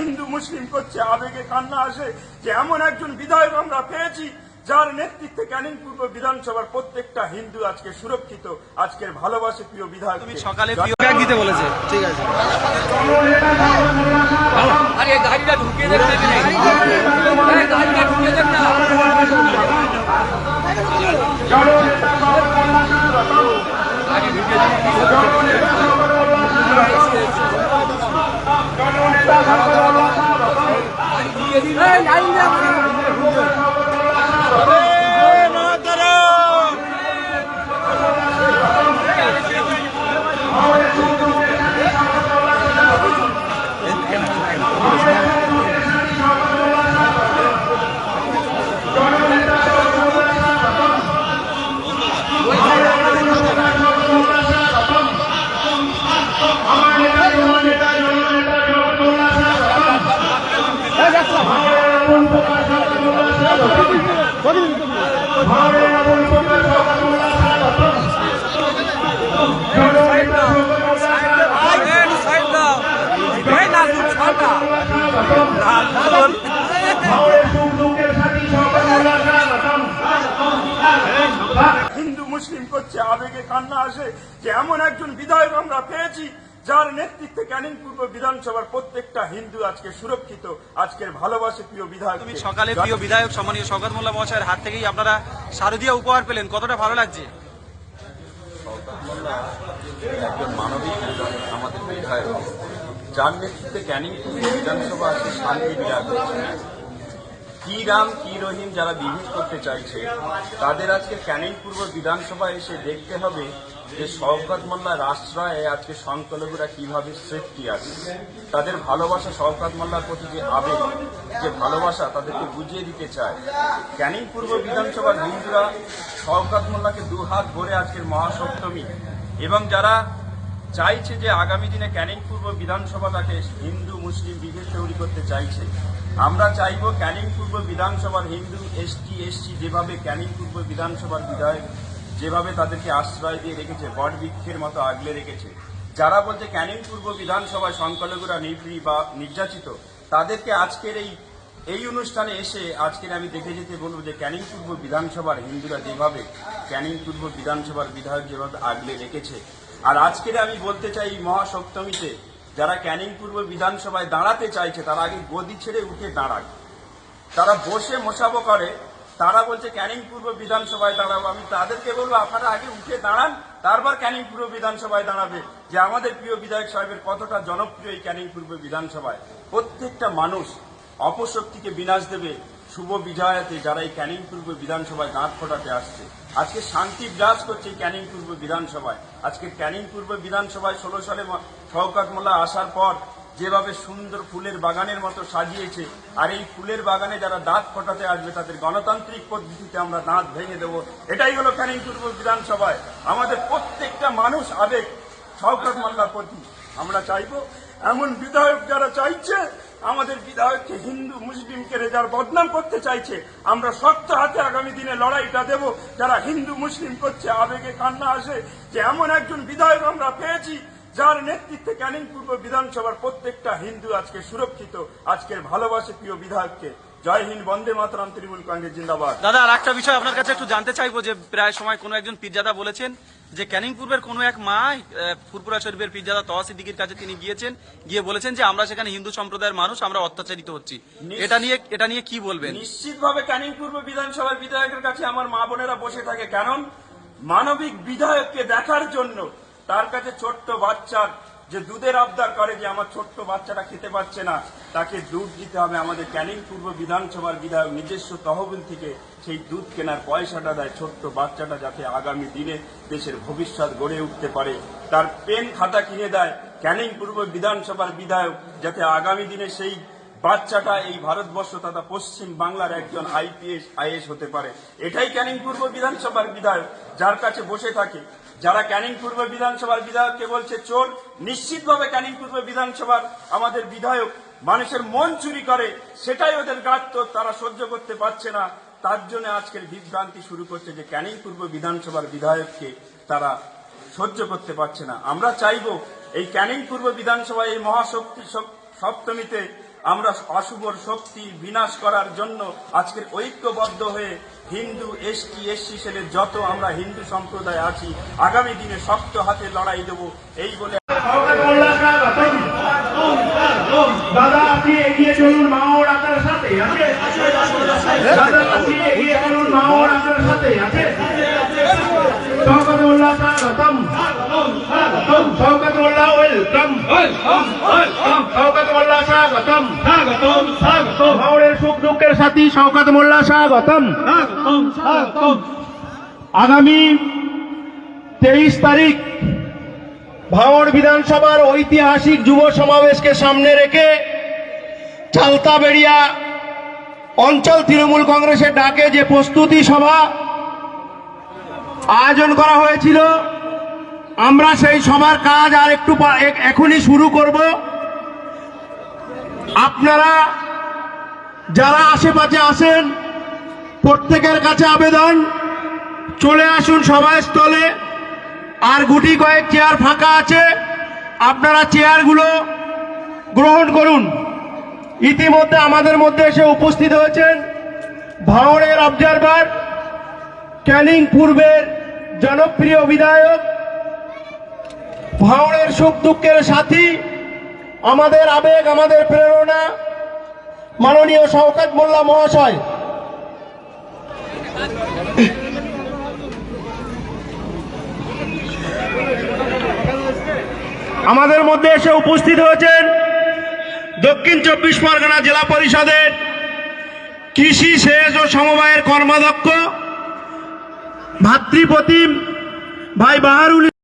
হিন্দু মুসলিম করছে আবেগে কান্না আসে যে এমন একজন বিধায়ক আমরা পেয়েছি যার নেতৃত্বে ক্যানিং পূর্ব বিধানসভার প্রত্যেকটা হিন্দু আজকে সুরক্ষিত আজকের ভালোবাসে প্রিয় বিধায়ক তুমি সকালে প্রিয় ব্যাগ দিতে বলেছে। ঠিক আছে। আরে গাড়িটা এই গাড়িটা ঢুকিয়ে দেন না। গাড়ি ঢুকিয়ে দেন হিন্দু মুসলিম করছে আবেগে কান্না আসে যে এমন একজন বিধায়ক আমরা পেয়েছি। যার নেতৃত্বে ক্যানিং পূর্ব বিধানসভার প্রত্যেকটা হিন্দু আজকে সুরক্ষিত আজকের ভালোবাসে প্রিয় বিধায়ক তুমি সকালে প্রিয় বিধায়ক সম্মানীয় শওকত মোল্লা মহাশয়ের হাত থেকেই আপনারা শারদীয় উপহার পেলেন কতটা ভালো লাগছে? একজন মানবিক আমাদের বিধায়ক যার নেতৃত্বে ক্যানিং পূর্ব বিধানসভা আজকে শান্তি বিরাজ কি রাম কি রহিম যারা বিভেদ করতে চাইছে তাদের আজকে ক্যানিং পূর্ব বিধানসভায় এসে দেখতে হবে যে শওকত মোল্লার আশ্রয়ে আজকে সংখ্যালঘুরা কীভাবে সেফটি আছে, তাদের ভালোবাসা শওকত মোল্লার প্রতি যে আবেগ, যে ভালোবাসা তাদেরকে বুঝিয়ে দিতে চায় ক্যানিং পূর্ব বিধানসভার হিন্দুরা শওকত মোল্লাকে দু হাত ভরে আজকের মহাসপ্তমী এবং যারা চাইছে যে আগামী দিনে ক্যানিং পূর্ব বিধানসভা তাকে হিন্দু, মুসলিম বিভেদ তৈরি করতে চাইছে, আমরা চাইব ক্যানিং পূর্ব বিধানসভার হিন্দু এসটি এসসি যেভাবে ক্যানিং পূর্ব বিধানসভার বিধায়ক যেভাবে তাদেরকে আশ্রয় দিয়ে রেখেছে বট বৃক্ষের মতো আগলে রেখেছে। যারা বলছে ক্যানিং পূর্ব বিধানসভায় সংখ্যালঘুরা নিপীড়ি বা নির্যাতিত, তাদেরকে আজকের এই এই অনুষ্ঠানে এসে আজকের আমি দেখে যেতে বলব যে ক্যানিং পূর্ব বিধানসভার হিন্দুরা যেভাবে ক্যানিং পূর্ব বিধানসভার বিধায়ক যেভাবে আগলে রেখেছে। আর আজকের আমি বলতে চাই মহাসপ্তমীতে, যারা ক্যানিং পূর্ব বিধানসভায় দাঁড়াতে চাইছে, তারা আগে গদি ছেড়ে উঠে দাঁড়াক। তারা বসে মোসাবো করে তারা বলছে ক্যানিং পূর্ব বিধানসভায় দাঁড়াবো। আমি তাদেরকে বলব, আপনারা আগে উঠে দাঁড়ান, তারপর ক্যানিং পূর্ব বিধানসভায় দাঁড়াবে যে আমাদের প্রিয় বিধায়ক সাহেবের কতটা জনপ্রিয় এই ক্যানিং পূর্ব বিধানসভায়। প্রত্যেকটা মানুষ অপশক্তিকে বিনাশ দেবে শুভ বিজয়াতে যারা এই ক্যানিং পূর্ব বিধানসভায় দাঁত ফোটাতে আসছে। আজকে শান্তি বিরাজ করছে ক্যানিং পূর্ব বিধানসভায়। আজকে ক্যানিং পূর্ব বিধানসভায় ষোলো সালে শওকত মোল্লা আসার পর যেভাবে সুন্দর ফুলের বাগানের মতো সাজিয়েছে, আর এই ফুলের বাগানে যারা দাঁত ফোটাতে আসবে, তাদের গণতান্ত্রিক পদ্ধতিতে আমরা দাঁত ভেঙে দেব। এটাই হলো ক্যানিং পূর্ব বিধানসভায়। আমাদের প্রত্যেকটা মানুষ আবেগ, শওকত মোল্লার প্রতি। আমরা চাইব এমন বিধায়ক যারা চাইছে, আমাদের বিধায়ককে হিন্দু, মুসলিমকে রেজার বদনাম করতে চাইছে, আমরা শক্ত হাতে আগামী দিনে লড়াইটা দেব। যারা হিন্দু, মুসলিম করছে, আবেগে কান্না আসে, যে এমন একজন বিধায়ক আমরা পেয়েছি যার নেতৃত্বে ক্যানিং পূর্ব বিধানসভার প্রত্যেকটা হিন্দু আজকে সুরক্ষিত আজকের ভালোবাসে প্রিয় বিধায়ককে। জয় হিন্দ বন্দে মাতরম তৃণমূল কংগ্রেস জিন্দাবাদ। দাদা আর একটা বিষয় আপনার কাছে একটু জানতে চাইব যে প্রায় সময় কোনো একজন পীরজাদা বলেছেন যে ক্যানিং পূর্বের কোনো এক মা ফুরপুরা শরীফের পীরজাদা তহা সিদ্দিকির কাছে তিনি গিয়েছেন গিয়ে বলেছেন যে আমরা সেখানে হিন্দু সম্প্রদায়ের মানুষ আমরা অত্যাচারিত হচ্ছি। এটা নিয়ে এটা নিয়ে কি বলবেন? নিশ্চিতভাবে ক্যানিং পূর্ব বিধানসভার বিধায়কের কাছে আমার মা বোনেরা বসে থাকে। কারণ মানবিক বিধায়ককে দেখার জন্য তার কাছে ছোট্ট বাচ্চার যে দুধের আবদার করে যে আমার ছোট্ট বাচ্চাটা খেতে পাচ্ছে না, তাকে দুধ দিতে হবে। আমাদের ক্যানিং পূর্ব বিধানসভার বিধায়ক নিজস্ব তহবিল থেকে সেই দুধ কেনার পয়সাটা দেয় ছোট্ট বাচ্চাটা যাতে আগামী দিনে দেশের ভবিষ্যৎ গড়ে উঠতে পারে। তার পেন খাতা কিনে দেয় ক্যানিং পূর্ব বিধানসভার বিধায়ক যাতে আগামী দিনে সেই বাচ্চাটা এই ভারতবর্ষ তথা পশ্চিম বাংলার একজন আইপিএস, আইএস হতে পারে। এটাই ক্যানিং পূর্ব বিধানসভার বিধায়ক যার কাছে বসে থাকে। যারা ক্যানিং পূর্ব বিধানসভার বিধায়ককে বলছে, চোর, নিশ্চিতভাবে ক্যানিং পূর্ব বিধানসভার আমাদের বিধায়ক মানুষের মন চুরি করে, সেটাই ওদের গাত্র তারা সহ্য করতে পারছে না। তার জন্য আজকের বিভ্রান্তি শুরু করছে যে ক্যানিং পূর্ব বিধানসভার বিধায়ককে তারা সহ্য করতে পারছে না। আমরা চাইব এই ক্যানিং পূর্ব বিধানসভায় এই মহাশক্তি সপ্তমীতে আমরা অশুভর শক্তি বিনাশ করার জন্য আজকের ঐক্যবদ্ধ হয়ে হিন্দু, এসটি, এসসি সেলের যত আমরা হিন্দু সম্প্রদায় আছি, আগামী দিনে শক্ত হাতে লড়াই দেব, এই বলে দাদা, আপনি ওয়েলকাম। স্বাগতম। স্বাগতম স্বাগতম। মাওরের সুখ দুঃখের সাথী শওকত মোল্লা স্বাগতম। স্বাগতম স্বাগতম। আগামী তেইশ তারিখ ভাঙড় বিধানসভার ঐতিহাসিক যুব সমাবেশকে সামনে রেখে চালতাবেড়িয়া অঞ্চল তৃণমূল কংগ্রেসের ডাকে যে প্রস্তুতি সভা আয়োজন করা হয়েছিল আমরা সেই সভার কাজ আর একটু এখনই শুরু করব। আপনারা যারা আশেপাশে আসেন প্রত্যেকের কাছে আবেদন। চলে আসুন সভাস্থলে আর গুটি কয়েক চেয়ার ফাঁকা আছে। আপনারা চেয়ারগুলো গ্রহণ করুন। ইতিমধ্যে আমাদের মধ্যে এসে উপস্থিত হয়েছেন ভাঙড়ের অবজারভার ক্যানিং পূর্বের জনপ্রিয় বিধায়ক ভাঙড়ের সুখ দুঃখের সাথী আমাদের আবেগ, আমাদের প্রেরণা। মাননীয় শওকত মোল্লা মহাশয়। আমাদের মধ্যে এসে উপস্থিত হয়েছেন দক্ষিণ চব্বিশ পরগনা জেলা পরিষদের কৃষি সেচ ও সমবায়ের কর্মাধ্যক্ষ, ভাতৃপ্রতিম ভাই বাহারুল